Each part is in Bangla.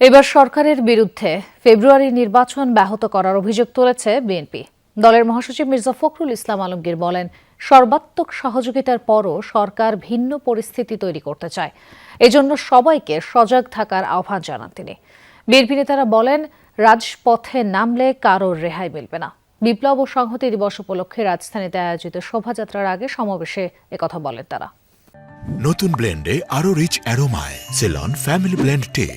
এবার সরকারের বিরুদ্ধে ফেব্রুয়ারি নির্বাচন ব্যাহত করার অভিযোগ তুলেছে বিএনপি। দলের মহাসচিব মির্জা ফখরুল ইসলাম আলমগীর বলেন, সর্বাত্মক সহযোগিতার পরও সরকার ভিন্ন পরিস্থিতি তৈরি করতে চায়। এজন্য সবাইকে সজাগ থাকার আহ্বান জানান তিনি। বিএনপি নেতারা বলেন, রাজপথে নামলে কারোর রেহাই মিলবে না। বিপ্লব ও সংহতি দিবস উপলক্ষে রাজধানীতে আয়োজিত শোভাযাত্রার আগে সমাবেশে একথা বলেন তারা। নতুন ব্লেন্ডে আরও রিচ অ্যারোমায়, সেলন, ফ্যামিলি ব্লেন্ড টে।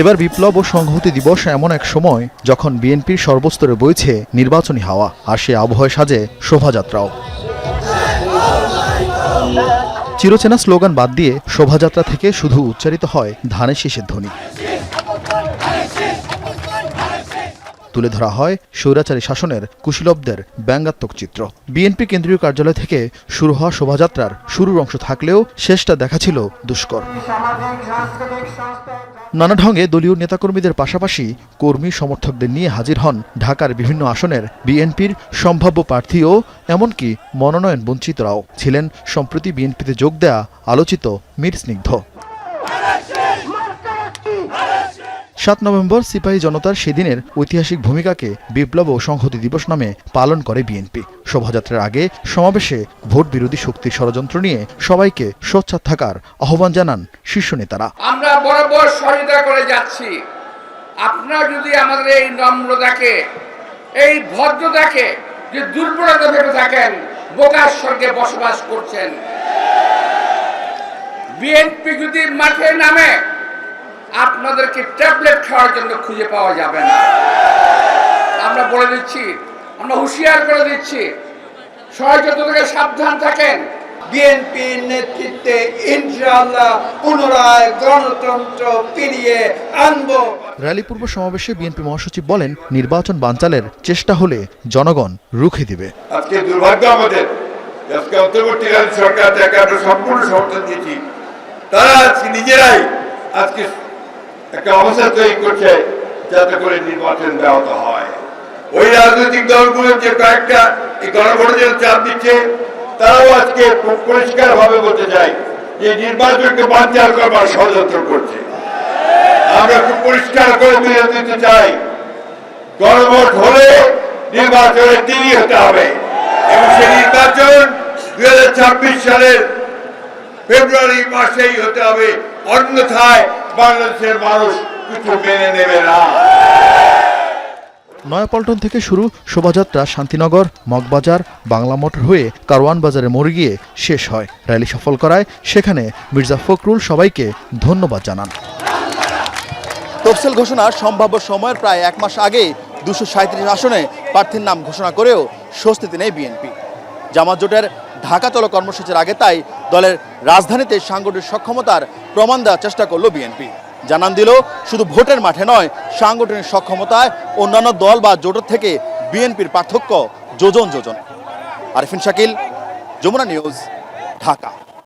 এবার বিপ্লব ও সংহতি দিবস এমন এক সময় যখন বিএনপির সর্বস্তরে বইছে নির্বাচনী হাওয়া আর সে আবহাওয়ায় সাজে শোভাযাত্রাও। চিরচেনা স্লোগান বাদ দিয়ে শোভাযাত্রা থেকে শুধু উচ্চারিত হয় ধানের শীষের ধ্বনি। তুলে ধরা হয় স্বৈরাচারী শাসনের কুশীলবদের ব্যঙ্গাত্মক চিত্র। বিএনপি কেন্দ্রীয় কার্যালয় থেকে শুরু হওয়া শোভাযাত্রার শুরুর অংশ থাকলেও শেষটা দেখা ছিল দুষ্কর। নানা ঢঙ্গে দলীয় নেতাকর্মীদের পাশাপাশি কর্মী সমর্থকদের নিয়ে হাজির হন ঢাকার বিভিন্ন আসনের বিএনপির সম্ভাব্য প্রার্থী ও এমনকি মনোনয়ন বঞ্চিতরাও ছিলেন। সম্প্রতি বিএনপিতে যোগ দেয়া আলোচিত মীর স্নিগ্ধ। সাত নভেম্বর সিপাহী জনতার সেদিনের ঐতিহাসিক ভূমিকাকে বিপ্লব ও সংহতি দিবস নামে পালন করে বিএনপি। শোভাযাত্রার আগে সমাবেশে ভোট বিরোধী শক্তির ষড়যন্ত্র নিয়ে সবাইকে সোচ্চার থাকার আহ্বান জানান শীর্ষ নেতারা। আমরা বরাবর সহযোগিতা করে যাচ্ছি। আপনারা যদি আমাদের এই নম্রতাকে, এই ভদ্রতাকে যে দুর্বলতা ভেবে থাকেন, বোকার স্বর্গে বসবাস করছেন। বিএনপি যদি মাঠে নামে আপনাদেরকে ট্যাবলেট খাওয়ার জন্য খুঁজে পাওয়া যাবে না। আমরা বলে দিচ্ছি আমরা হুঁশিয়ার করে দিচ্ছি সহযোগিতা থেকে সাবধান থাকেন। বিএনপির নেতৃত্বে ইনশাআল্লাহ পুনরায় গণতন্ত্র ফিরিয়ে আনব। র্যালি পূর্ব সমাবেশে বিএনপি মহাসচিব বলেন নির্বাচন বানচালের চেষ্টা হলে জনগণ রুখে দিবে। আজকে দুর্ভাগ্য আমাদের। আজকে অন্তর্বর্তীকালীন সরকার যাকে আমরা সম্পূর্ণ সমর্থন দিয়েছি। তারা আজকে নিজেরাই আজকে একটা অবস্থা তৈরি করছে যাতে করে নির্বাচন ব্যাহত হয়। ওই রাজনৈতিক দলগুলো যে কয়েকটা এই গণভোটের চাপ দিচ্ছে, তারাও আজকে পরিষ্কার ভাবে বলতে চাই যে নির্বাচনকে বানচাল করবার ষড়যন্ত্র করছে। আমরা খুব পরিষ্কার করে তুলে দিতে চাই, গণভোট হলে নির্বাচনে তিনি হতে হবে। এবং সেই নির্বাচন দুই হাজার ছাব্বিশ সালের ফেব্রুয়ারি মাসেই হতে হবে। অন্যথায় বাংলাদেশের মানুষ কিছু মেনে নেবে না। নয়াপল্টন থেকে শুরু শোভাযাত্রা শান্তিনগর মগবাজার বাংলা মোটর হয়ে কারওয়ান বাজারে মোড় গিয়ে শেষ হয়। র্যালি সফল করায় সেখানে মির্জা ফখরুল সবাইকে ধন্যবাদ জানান। তফসিল ঘোষণার সম্ভাব্য সময়ের প্রায় এক মাস আগে দুশো সাঁত্রিশ আসনে প্রার্থীর নাম ঘোষণা করেও স্বস্তিতে নেই বিএনপি। জামাত জোটের ঢাকা চলো কর্মসূচির আগে তাই দলের রাজধানীতে সাংগঠনিক সক্ষমতার প্রমাণ দেওয়ার চেষ্টা করল বিএনপি। জানান দিল, শুধু ভোটের মাঠে নয়, সাংগঠনিক সক্ষমতায় অন্যান্য দল বা জোটের থেকে বিএনপির পার্থক্য যোজন যোজন। আরিফিন শাকিল, যমুনা নিউজ, ঢাকা।